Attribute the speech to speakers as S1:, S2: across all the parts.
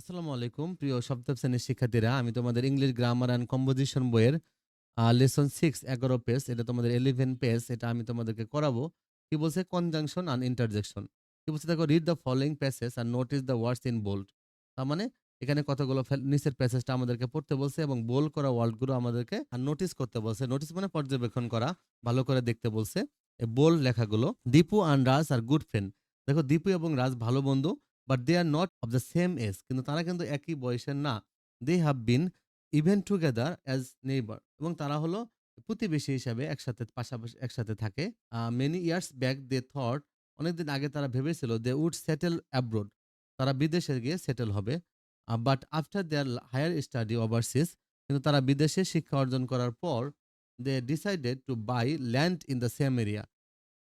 S1: আসসালামু আলাইকুম, প্রিয় সপ্তম শ্রেণির শিক্ষার্থীরা। আমি তোমাদের ইংলিশ গ্রামার অ্যান্ড কম্পোজিশন বইয়ের লেসন সিক্স এগারো পেজ এটা তোমাদের ইলেভেন পেজ এটা আমি তোমাদেরকে করাবো। কি বলছে? কনজাংশন অ্যান্ড ইন্টারজেকশন কি বলছে? দেখো read the following passage R notice the words in bold তার মানে এখানে কতগুলো নিচের প্যাসেজটা আমাদেরকে পড়তে বলছে এবং বোল্ড করা ওয়ার্ডগুলো আমাদেরকে আর নোটিস করতে বলছে। নোটিস মানে পর্যবেক্ষণ করা, ভালো করে দেখতে বলছে। বোল্ড লেখাগুলো, Dipu and Raj are good friend দেখো, দীপু এবং রাজ ভালো বন্ধু। But they are not of the same age কিন্তু তারা কিন্তু একই বয়সের না। They have been even together as neighbour এবং তারা হলো প্রতিবেশী হিসাবে একসাথে, পাশাপাশি একসাথে থাকে। Many years back they thought অনেকদিন আগে তারা ভেবেছিল দে উড সেটেল অ্যাব্রোড তারা বিদেশে গিয়ে সেটেল হবে। But after their higher study overseas কিন্তু তারা বিদেশে শিক্ষা অর্জন করার পর they decided to buy land in the same area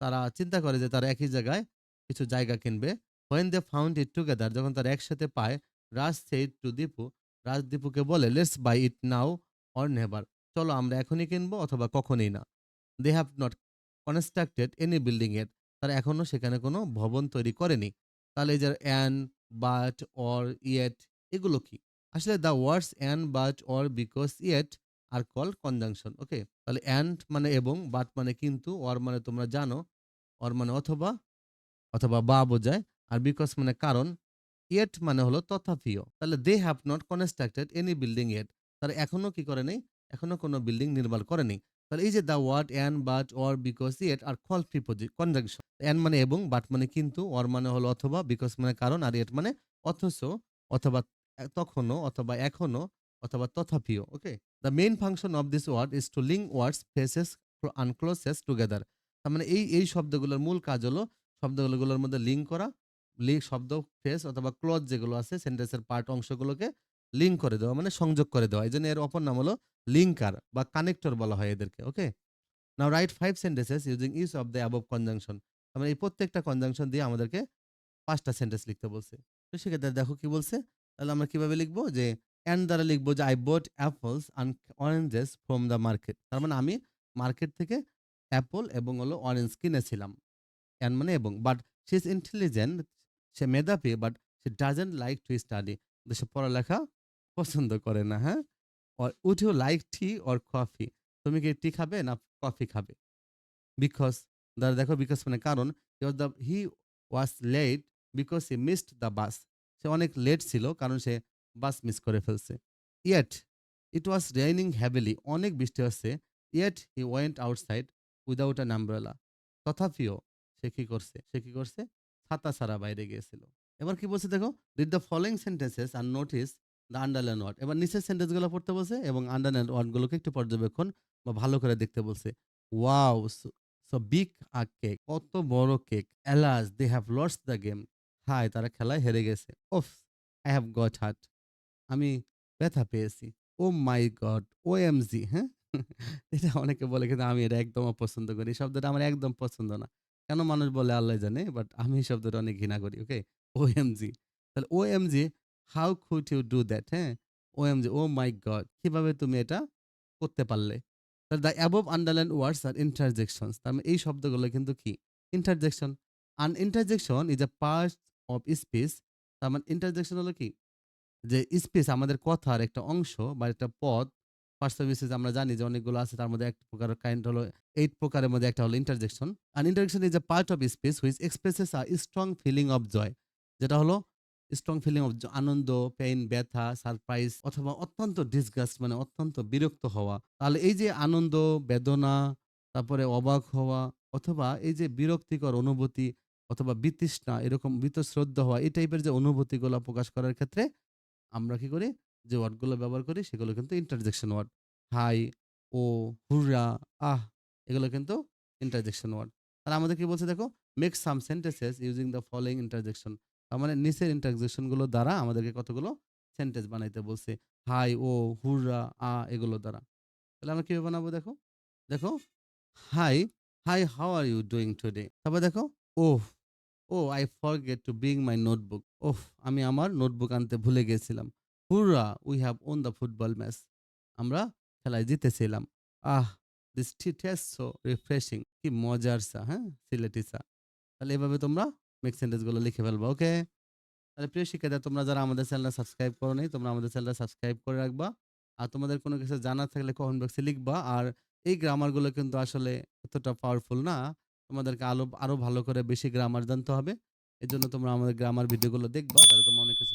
S1: তারা চিন্তা করে যে তারা একই জায়গায় কিছু জায়গা কিনবে। When they found it together যখন তারা একসাথে পায়, রাজ সেইড টু দীপু রাজ দীপুকে বলে let's buy it now or never চলো, আমরা এখনই কিনবো অথবা কখনই না। They have not constructed any building এর তারা এখনও সেখানে কোনো ভবন তৈরি করেনি। তাহলে এই যে অ্যান বাট অর ইয়েট এগুলো কি? আসলে the words and but or because yet are call conjunction okay তাহলে অ্যান্ড মানে এবং বাট মানে কিন্তু অর মানে তোমরা জানো অর মানে অথবা অথবা বা বোঝায়। আর বিকজ মানে কারণ ইয়েট মানে হলো তথাপিও। তাহলে they have not constructed any building yet তারা এখনও কি করে নেই? এখনও কোনো বিল্ডিং নির্মাণ করেনি তাহলে এই যে the word and but or because yet are call preposition conjunction and মানে এবং বাট মানে কিন্তু অর মানে হলো অথবা বিকজ মানে কারণ, আর ইয়েট মানে অথচ, অথবা তখনও অথবা এখনও, অথবা তথাপিও okay the main function of this word is to link words phrases and clauses together তার মানে এই এই শব্দগুলোর মূল কাজ হলো, শব্দগুলোর মধ্যে লিঙ্ক করা লিঙ্ক শব্দ ফ্রেস অথবা ক্লজ যেগুলো আছে সেন্টেন্সের পার্ট অংশগুলোকে লিঙ্ক করে দেওয়া মানে সংযোগ করে দেওয়া। এই জন্য এর অপর নাম হলো লিঙ্কার বা কানেক্টর বলা হয় এদেরকে okay now write five sentences using use of the above conjunction মানে এই প্রত্যেকটা কনজাংশন দিয়ে আমাদেরকে পাঁচটা সেন্টেন্স লিখতে বলছে। তো সেক্ষেত্রে দেখো কি বলছে? তাহলে আমরা কীভাবে লিখব? যে অ্যান্ড দ্বারা লিখব যে I bought apples and oranges from the market তার মানে আমি মার্কেট থেকে অ্যাপল এবং হলো অরেঞ্জ কিনেছিলাম। অ্যান্ড মানে এবং বাট সি ইজ ইন্টেলিজেন্ট সে মেধাবী but say doesn't like to study সে পড়ালেখা পছন্দ করে না হ্যাঁ? Would you like tea or coffee? তুমি কি টি খাবে না কফি খাবে? বিকজ দ্বারা দেখো বিকজ মানে কারণ he was late because he missed the bus সে অনেক লেট ছিল, কারণ সে বাস মিস করে ফেলছে। Yet it was raining heavily অনেক বৃষ্টি হচ্ছে yet he went outside without an umbrella তথাপিও সে কি করছে? সে কি করছে? ছাতা ছাড়া বাইরে গিয়েছিল। এবার কি বলছে দেখো রিড দ্য ফলোইং সেন্টেন্সেস আর নোটিস দ্য আন্ডারলাইন ওয়ার্ড এবার নিচের সেন্টেন্সগুলো পড়তে বলছে এবং আন্ডারলাইন ওয়ার্ডগুলোকে একটু পর্যবেক্ষণ বা ভালো করে দেখতে বলছে। Wow so big a cake কত বড় cake alas they have lost the game high তারা খেলায় হেরে গেছে। Oof I have got hurt আমি ব্যথা পেয়েছি। ও মাই গড ও এম জি হ্যাঁ? এটা অনেকে বলে কিন্তু আমি এটা একদম অপছন্দ করি। শব্দটা আমার একদম পছন্দ না। কেন মানুষ বলে আল্লাহ জানে? বাট আমি এই শব্দটা অনেক ঘৃণা করি ওকে ও এম জি তাহলে O M G how could you do that হ্যাঁ? ও এম জি ও মাই গড কীভাবে তুমি এটা করতে পারলে? তাহলে the above underline words are interjections তার মানে এই শব্দগুলো কিন্তু কি? Interjection an interjection is a part of speech তার মানে ইন্টারজেকশন হলো কি? যে স্পেস আমাদের কথার একটা অংশ বা একটা পদ ফার্স্ট সার্ভিসেস আমরা জানি যে অনেকগুলো আছে, তার মধ্যে এক প্রকার কাইন্ড হলো এইট প্রকারের মধ্যে একটা হলো interjection R interjection is a part of speech which expresses a strong feeling of joy যেটা হলো স্ট্রং ফিলিং অফ আনন্দ পেইন ব্যথা সারপ্রাইজ অথবা অত্যন্ত ডিসগাস্ট মানে অত্যন্ত বিরক্ত হওয়া। তাহলে এই যে আনন্দ, বেদনা, তারপরে অবাক হওয়া অথবা এই যে বিরক্তিকর অনুভূতি অথবা বিতৃষ্ণা, এরকম বীতশ্রদ্ধ হওয়া, এই টাইপের যে অনুভূতিগুলো প্রকাশ করার ক্ষেত্রে আমরা কি করি? যে ওয়ার্ডগুলো ব্যবহার করি, সেগুলো কিন্তু interjection word hi, oh, hurrah, ah, এগুলো কিন্তু ইন্টারজেকশন ওয়ার্ড তাহলে আমাদের কি বলছে দেখো? Make some sentences using the following interjection তার মানে নিচের ইন্টারজেকশনগুলো দ্বারা আমাদেরকে কতগুলো সেন্টেন্স বানাইতে বলছে। হাই, ও, হুররা, আ, এগুলো দ্বারা। তাহলে আমরা কীভাবে বানাবো দেখো? দেখো, hi hi, how are you doing today? তারপর দেখো, oh, O, I forget to bring my notebook. Oh, আমি আমার নোটবুক আনতে ভুলে গেছিলাম। Hurrah we have won the football match আমরা খেলায় জিতেছিলাম। Ah this taste so refreshing কি মজার চা হ্যাঁ? সিলেটি চা। তাহলে এভাবে তোমরা মেক সেন্টেন্সগুলো লিখে ফেলব ওকে তাহলে প্রিয় শিক্ষার্থীরা, তোমরা যারা আমাদের চ্যানেলটা সাবস্ক্রাইব করো নাই, তোমরা আমাদের চ্যানেলটা সাবস্ক্রাইব করে রাখবা। আর তোমাদের কোনো কিছু জানার থাকলে কমেন্ট বক্সে লিখবা। আর এই গ্রামারগুলো কিন্তু আসলে এতটা পাওয়ারফুল না। তোমাদেরকে আলো, আরও ভালো করে বেশি গ্রামার জানতে হবে। এর জন্য তোমরা আমাদের গ্রামার ভিডিওগুলো দেখবা, তাহলে তোমরা অনেক কিছু